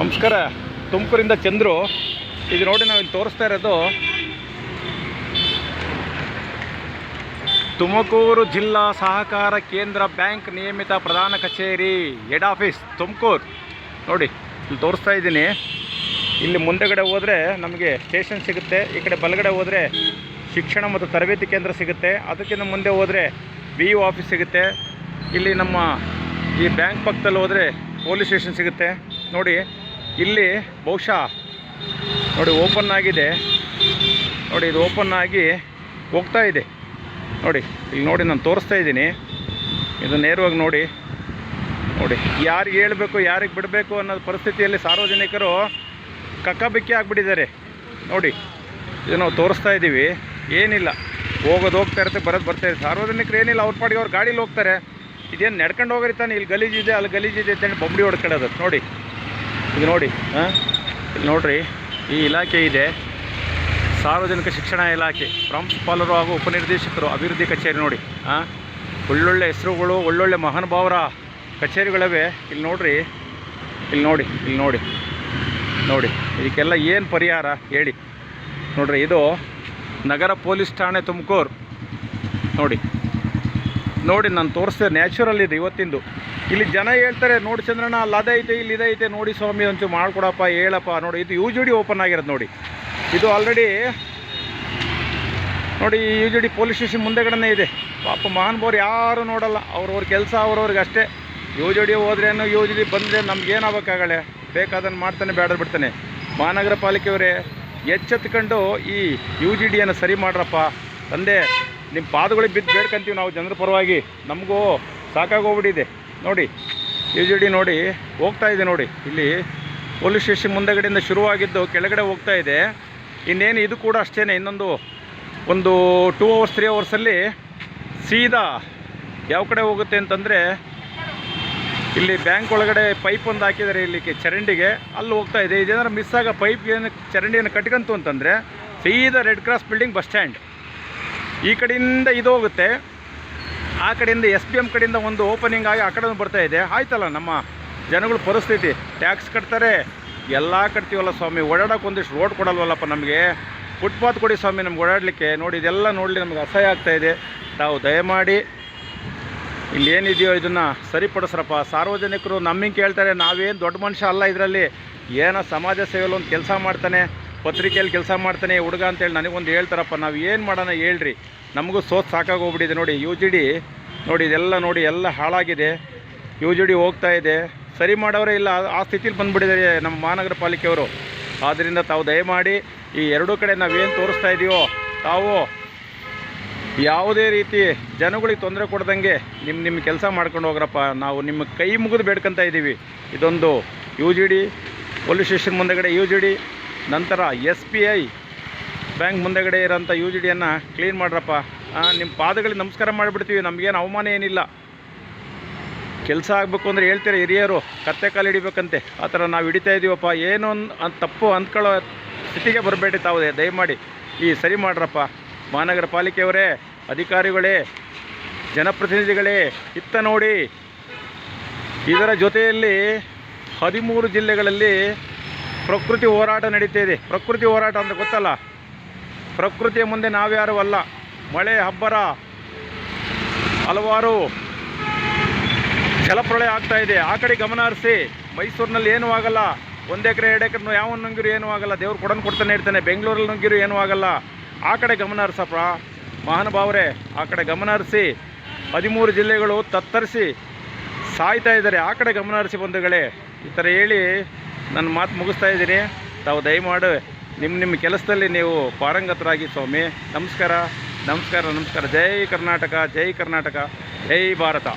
ನಮಸ್ಕಾರ. ತುಮಕೂರಿಂದ ಚಂದ್ರು. ಇದು ನೋಡಿ ನಾವು ಇಲ್ಲಿ ತೋರಿಸ್ತಾ ಇರೋದು. ತುಮಕೂರು ಜಿಲ್ಲಾ ಸಹಕಾರ ಕೇಂದ್ರ ಬ್ಯಾಂಕ್ ನಿಯಮಿತ ಪ್ರಧಾನ ಕಚೇರಿ, ಹೆಡ್ ಆಫೀಸ್, ತುಮಕೂರು. ನೋಡಿ, ಇಲ್ಲಿ ತೋರಿಸ್ತಾ ಇದ್ದೀನಿ. ಇಲ್ಲಿ ಮುಂದೆಗಡೆ ಹೋದರೆ ನಮಗೆ ಸ್ಟೇಷನ್ ಸಿಗುತ್ತೆ, ಈ ಕಡೆ ಬಲಗಡೆ ಹೋದರೆ ಶಿಕ್ಷಣ ಮತ್ತು ತರಬೇತಿ ಕೇಂದ್ರ ಸಿಗುತ್ತೆ, ಅದಕ್ಕಿಂತ ಮುಂದೆ ಹೋದರೆ ಬಿ ಯು ಆಫೀಸ್ ಸಿಗುತ್ತೆ. ಇಲ್ಲಿ ನಮ್ಮ ಈ ಬ್ಯಾಂಕ್ ಪಕ್ಕದಲ್ಲಿ ಹೋದರೆ ಪೊಲೀಸ್ ಸ್ಟೇಷನ್ ಸಿಗುತ್ತೆ. ನೋಡಿ ಇಲ್ಲಿ ಬಹುಶಃ ನೋಡಿ ಓಪನ್ ಆಗಿದೆ. ನೋಡಿ ಇದು ಓಪನ್ ಆಗಿ ಹೋಗ್ತಾ ಇದೆ. ನೋಡಿ, ಇಲ್ಲಿ ನೋಡಿ ನಾನು ತೋರಿಸ್ತಾ ಇದ್ದೀನಿ. ಇದು ನೇರವಾಗಿ ನೋಡಿ. ನೋಡಿ, ಯಾರಿಗೆ ಹೇಳಬೇಕು, ಯಾರಿಗೆ ಬಿಡಬೇಕು ಅನ್ನೋದು ಪರಿಸ್ಥಿತಿಯಲ್ಲಿ ಸಾರ್ವಜನಿಕರು ಕಕ್ಕಬಿಕ್ಕಿ ಆಗಿಬಿಟ್ಟಿದ್ದಾರೆ. ನೋಡಿ, ಇದು ನಾವು ತೋರಿಸ್ತಾ ಇದ್ದೀವಿ. ಏನಿಲ್ಲ, ಹೋಗೋದು ಹೋಗ್ತಾ ಇರುತ್ತೆ, ಬರೋದು ಬರ್ತಾ ಇರುತ್ತೆ. ಸಾರ್ವಜನಿಕರು ಏನಿಲ್ಲ ಅವ್ರ ಪಾಡಿಗೆ ಅವ್ರು ಗಾಡೀಲಿ ಹೋಗ್ತಾರೆ. ಇದೇನು ನಡ್ಕೊಂಡು ಹೋಗಿರ್ತಾನೆ ಇಲ್ಲಿ ಗಲೀಜಿದೆ ಅಲ್ಲಿ ಗಲೀಜಿದೆ ಅಂತೇಳಿ ಬೊಂಬಡಿ ಹೊಡ್ಕೊಳ್ಳೋದು. ನೋಡಿ ಇದು ನೋಡಿ, ಹಾಂ? ಇಲ್ಲಿ ನೋಡಿರಿ, ಈ ಇಲಾಖೆ ಇದೆ. ಸಾರ್ವಜನಿಕ ಶಿಕ್ಷಣ ಇಲಾಖೆ ಪ್ರಾಂಶುಪಾಲರು ಹಾಗೂ ಉಪನಿರ್ದೇಶಕರು, ಅಭಿವೃದ್ಧಿ ಕಚೇರಿ ನೋಡಿ, ಹಾಂ? ಒಳ್ಳೊಳ್ಳೆ ಹೆಸರುಗಳು, ಒಳ್ಳೊಳ್ಳೆ ಮಹಾನುಭಾವರ ಕಚೇರಿಗಳಿವೆ. ಇಲ್ಲಿ ನೋಡ್ರಿ, ಇಲ್ಲಿ ನೋಡಿ ಇಲ್ಲಿ ನೋಡಿ ನೋಡಿ, ಇದಕ್ಕೆಲ್ಲ ಏನು ಪರಿಹಾರ ಹೇಳಿ. ನೋಡ್ರಿ, ಇದು ನಗರ ಪೊಲೀಸ್ ಠಾಣೆ ತುಮಕೂರು. ನೋಡಿ ನೋಡಿ, ನಾನು ತೋರಿಸ್ದೆ ನ್ಯಾಚುರಲ್ ಇದೆ ಇವತ್ತಿಂದು. ಇಲ್ಲಿ ಜನ ಹೇಳ್ತಾರೆ, ನೋಡಿ ಚಂದ್ರಣ್ಣ, ಅಲ್ಲಿ ಅದೈತೆ ಇಲ್ಲಿ ಇದೈತೆ ನೋಡಿ ಸ್ವಾಮಿ ಒಂಚೂರು ಮಾಡ್ಕೊಡಪ್ಪ, ಹೇಳಪ್ಪ. ನೋಡಿ, ಇದು ಯು ಜಿ ಡಿ ಓಪನ್ ಆಗಿರೋದು ನೋಡಿ. ಇದು ಆಲ್ರೆಡಿ ನೋಡಿ U G D police station ಮುಂದೆಗಡೆನೇ ಇದೆ. ಪಾಪ ಮಹಾನುಭಾವ್ರು ಯಾರು ನೋಡಲ್ಲ. ಅವ್ರವ್ರ ಕೆಲಸ ಅವ್ರವ್ರಿಗೆ ಅಷ್ಟೇ. ಯು ಜಿ ಡಿ ಹೋದ್ರೇನು ಯು ಜಿ ಡಿ ಬಂದರೆ ನಮ್ಗೇನಾಗಬೇಕಾಗಳೆ ಬೇಕಾದನ್ನು ಮಾಡ್ತಾನೆ ಬೇಡ ಬಿಡ್ತಾನೆ. ಮಹಾನಗರ ಪಾಲಿಕೆಯವರೇ, ಎಚ್ಚೆತ್ಕೊಂಡು ಈ ಯು ಜಿ ಡಿಯನ್ನು ಸರಿ ಮಾಡ್ರಪ್ಪ. ತಂದೆ ನಿಮ್ಮ ಪಾದಗಳಿಗೆ ಬಿದ್ದು ಬೇಡ್ಕೊಂತೀವಿ ನಾವು ಜನರ ಪರವಾಗಿ. ನಮಗೂ ಸಾಕಾಗೋಗ್ಬಿಟ್ಟಿದೆ ನೋಡಿ ಯು ಜಿ ಡಿ ನೋಡಿ, ಹೋಗ್ತಾ ಇದೆ ನೋಡಿ. ಇಲ್ಲಿ ಪೊಲೀಸ್ ಸ್ಟೇಷನ್ ಮುಂದಗಡೆಯಿಂದ ಶುರುವಾಗಿದ್ದು ಕೆಳಗಡೆ ಹೋಗ್ತಾ ಇದೆ. ಇನ್ನೇನು ಇದು ಕೂಡ ಅಷ್ಟೇ ಇನ್ನೊಂದು ಒಂದು ಟೂ ಅವರ್ಸ್ ತ್ರೀ ಅವರ್ಸಲ್ಲಿ ಸೀದಾ ಯಾವ ಕಡೆ ಹೋಗುತ್ತೆ ಅಂತಂದರೆ ಇಲ್ಲಿ ಬ್ಯಾಂಕ್ ಒಳಗಡೆ ಪೈಪ್ ಒಂದು ಹಾಕಿದ್ದಾರೆ ಇಲ್ಲಿ ಚರಂಡಿಗೆ. ಅಲ್ಲಿ ಹೋಗ್ತಾ ಇದೆ. ಇದೇನಾದ್ರು ಮಿಸ್ ಆಗ ಪೈಪ್ ಏನು, ಚರಂಡಿಯನ್ನು ಕಟ್ಕಂತು ಅಂತಂದರೆ ಸೀದಾ red cross building bus stand ಈ ಕಡೆಯಿಂದ ಇದು ಹೋಗುತ್ತೆ. ಆ ಕಡೆಯಿಂದ ಎಸ್ ಪಿ ಎಂ ಕಡೆಯಿಂದ ಒಂದು ಓಪನಿಂಗ್ ಆಗಿ ಆ ಕಡೆಯೂ ಬರ್ತಾ ಇದೆ. ಆಯ್ತಲ್ಲ ನಮ್ಮ ಜನಗಳ ಪರಿಸ್ಥಿತಿ. ಟ್ಯಾಕ್ಸ್ ಕಟ್ತಾರೆ, ಎಲ್ಲ ಕಟ್ತೀವಲ್ಲ ಸ್ವಾಮಿ? ಓಡಾಡೋಕೆ ಒಂದಿಷ್ಟು ರೋಡ್ ಕೊಡಲ್ವಲ್ಲಪ್ಪ ನಮಗೆ? ಫುಟ್ಪಾತ್ ಕೊಡಿ ಸ್ವಾಮಿ ನಮ್ಗೆ ಓಡಾಡಲಿಕ್ಕೆ. ನೋಡಿ, ಇದೆಲ್ಲ ನೋಡಲಿ ನಮ್ಗೆ ಅಸಹ್ಯ ಆಗ್ತಾಯಿದೆ ತಾವು ದಯಮಾಡಿ ಇಲ್ಲಿ ಏನಿದೆಯೋ ಇದನ್ನು ಸರಿಪಡಿಸ್ರಪ್ಪ. ಸಾರ್ವಜನಿಕರು ನಮ್ಮಿಂಗೆ ಕೇಳ್ತಾರೆ, ನಾವೇನು ದೊಡ್ಡ ಮನುಷ್ಯ ಅಲ್ಲ ಇದರಲ್ಲಿ. ಏನೋ ಸಮಾಜ ಸೇವೆಯಲ್ಲಿ ಒಂದು ಕೆಲಸ ಮಾಡ್ತಾನೆ. ಪತ್ರಿಕೆಯಲ್ಲಿ ಕೆಲಸ ಮಾಡ್ತಾನೆ ಹುಡುಗ ಅಂತೇಳಿ ನನಗೊಂದು ಹೇಳ್ತಾರಪ್ಪ, ನಾವು ಏನು ಮಾಡೋಣ ಹೇಳ್ರಿ. ನಮಗೂ ಸೋತ್ ಸಾಕಾಗೋಗ್ಬಿಟ್ಟಿದೆ ನೋಡಿ, ಯು ಜಿ ಡಿ ನೋಡಿ, ಇದೆಲ್ಲ ನೋಡಿ ಎಲ್ಲ ಹಾಳಾಗಿದೆ. ಯು ಜಿ ಡಿ ಹೋಗ್ತಾ ಇದೆ. ಸರಿ ಮಾಡೋರೇ ಇಲ್ಲ, ಆ- ಆ ಸ್ಥಿತಿಲಿ ಬಂದುಬಿಟ್ಟಿದ್ದಾರೆ ನಮ್ಮ ಮಹಾನಗರ ಪಾಲಿಕೆಯವರು. ಆದ್ದರಿಂದ ತಾವು ದಯಮಾಡಿ ಈ ಎರಡೂ ಕಡೆ ನಾವೇನು ತೋರಿಸ್ತಾ ಇದೆಯೋ ತಾವು ಯಾವುದೇ ರೀತಿ ಜನಗಳಿಗೆ ತೊಂದರೆ ಕೊಡ್ದಂಗೆ ನಿಮ್ಮ ನಿಮ್ಮ ಕೆಲಸ ಮಾಡ್ಕೊಂಡು ಹೋಗ್ರಪ್ಪ. ನಾವು ನಿಮ್ಮ ಕೈ ಮುಗಿದು ಬೇಡ್ಕೊತ ಇದ್ದೀವಿ ಇದೊಂದು U G D, police station ಮುಂದೆಗಡೆ U G D ನಂತರ ಎಸ್ ಪಿ ಐ ಬ್ಯಾಂಕ್ ಮುಂದೆಗಡೆ ಇರೋಂಥ ಯು ಜಿ ಡಿಯನ್ನು ಕ್ಲೀನ್ ಮಾಡ್ರಪ್ಪ. ನಿಮ್ಮ ಪಾದಗಳಿಗೆ ನಮಸ್ಕಾರ ಮಾಡಿಬಿಡ್ತೀವಿ. ನಮಗೇನು ಅವಮಾನ ಏನಿಲ್ಲ. ಕೆಲಸ ಆಗಬೇಕು ಅಂದರೆ ಹೇಳ್ತೀರ ಹಿರಿಯರು, ಕತ್ತೆ ಕಾಲು ಹಿಡಿಬೇಕಂತೆ. ಆ ಥರ ನಾವು ಹಿಡಿತಾ ಇದ್ದೀವಪ್ಪ ಏನು ಅನ್, ತಪ್ಪು ಅಂದ್ಕೊಳ್ಳೋ ಸ್ಥಿತಿಗೆ ಬರಬೇಡಿ ತಾವು. ದಯಮಾಡಿ ಈ ಸರಿ ಮಾಡ್ರಪ್ಪ. ಮಹಾನಗರ ಪಾಲಿಕೆಯವರೇ, ಅಧಿಕಾರಿಗಳೇ, ಜನಪ್ರತಿನಿಧಿಗಳೇ, ಇತ್ತ ನೋಡಿ. ಇದರ ಜೊತೆಯಲ್ಲಿ ಹದಿಮೂರು ಜಿಲ್ಲೆಗಳಲ್ಲಿ ಪ್ರಕೃತಿ ಹೋರಾಟ ನಡೀತಾ ಇದೆ. ಪ್ರಕೃತಿ ಹೋರಾಟ ಅಂತ ಗೊತ್ತಲ್ಲ? ಪ್ರಕೃತಿಯ ಮುಂದೆ ನಾವ್ಯಾರೂ ಅಲ್ಲ. ಮಳೆ ಹಬ್ಬರ ಹಲವಾರು ಜಲಪ್ರಳಯ ಆಗ್ತಾ ಇದೆ. ಆ ಕಡೆ ಗಮನ ಹರಿಸಿ. ಮೈಸೂರಿನಲ್ಲಿ ಏನೂ ಆಗಲ್ಲ. ಒಂದು ಎಕರೆ, ಎರಡು ಎಕರೆ ಯಾವ ನುಂಗಿರು ಏನೂ ಆಗಲ್ಲ. ದೇವ್ರು ಕೊಡನ್ ಕೊಡ್ತಾನೆ ಇರ್ತಾನೆ. ಬೆಂಗಳೂರಲ್ಲಿ ನುಂಗಿರು ಏನೂ ಆಗಲ್ಲ. ಆ ಕಡೆ ಗಮನ ಹರಿಸಪ್ಪ. ಮಹಾನುಭಾವರೇ, ಆ ಕಡೆ ಗಮನ ಹರಿಸಿ, ಹದಿಮೂರು ಜಿಲ್ಲೆಗಳು ತತ್ತರಿಸಿ ಸಾಯ್ತಾ ಇದ್ದಾರೆ. ಆ ಕಡೆ ಗಮನ ಹರಿಸಿ ಬಂಧುಗಳೇ, ಈ ಥರ ಹೇಳಿ ನನ್ನ ಮಾತು ಮುಗಿಸ್ತಾ ಇದ್ದೀನಿ ತಾವು ದಯಮಾಡಿ ನಿಮ್ಮ ನಿಮ್ಮ ಕೆಲಸದಲ್ಲಿ ನೀವು ಪಾರಂಗತರಾಗಿ ಸ್ವಾಮಿ. ನಮಸ್ಕಾರ. ನಮಸ್ಕಾರ ನಮಸ್ಕಾರ. ಜೈ ಕರ್ನಾಟಕ ಜೈ ಕರ್ನಾಟಕ. ಜೈ ಭಾರತ.